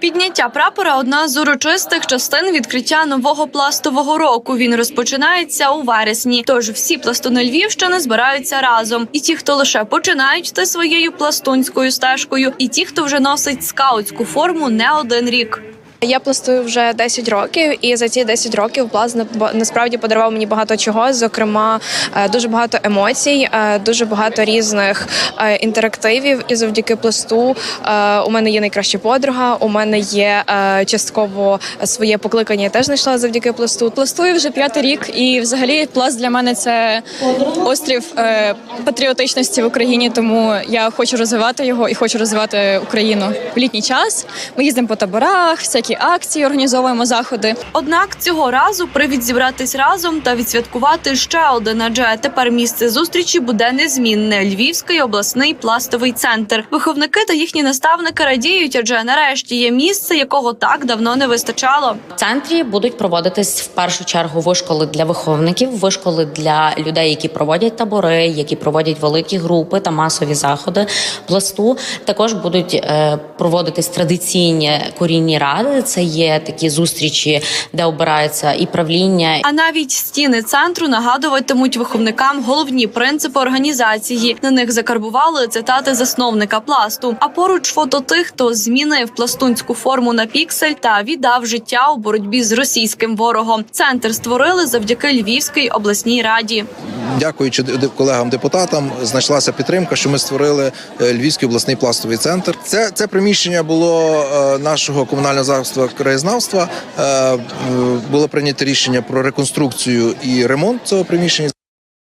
Підняття прапора одна з урочистих частин відкриття нового пластового року. Він розпочинається у вересні. Тож всі пластуни Львівщини збираються разом. І ті, хто лише починають йти своєю пластунською стежкою, і ті, хто вже носить скаутську форму не один рік. Я пластую вже 10 років, і за ці 10 років пласт на- насправді подарував мені багато чого. Зокрема, е, дуже багато емоцій, е, дуже багато різних е, інтерактивів. І завдяки пласту у мене є найкраща подруга. У мене є частково своє покликання. Я теж знайшла завдяки пласту. Пластую вже п'ятий рік, і взагалі пласт для мене це острів патріотичності в Україні. Тому я хочу розвивати його і хочу розвивати Україну в літній час. Ми їздимо по таборах, всякі акції, організовуємо заходи. Однак цього разу привід зібратись разом та відсвяткувати ще один, адже тепер місце зустрічі буде незмінне Львівський обласний пластовий центр. Виховники та їхні наставники радіють, адже нарешті є місце, якого так давно не вистачало. В центрі будуть проводитись в першу чергу вишколи для виховників, вишколи для людей, які проводять табори, які проводять великі групи та масові заходи пласту. Також будуть е, проводитись традиційні корінні ради. Це є такі зустрічі, де обирається і правління, А навіть стіни центру нагадуватимуть виховникам головні принципи організації. На них закарбували цитати засновника пласту. А поруч фото тих, хто змінив пластунську форму на піксель та віддав життя у боротьбі з російським ворогом. Центр створили завдяки Львівській обласній раді. Дякуючи колегам депутатам, знайшлася підтримка, що ми створили е, Львівський обласний пластовий центр. Це, це приміщення було е, нашого комунального закладу краєзнавства. Е, Було прийнято рішення про реконструкцію і ремонт цього приміщення.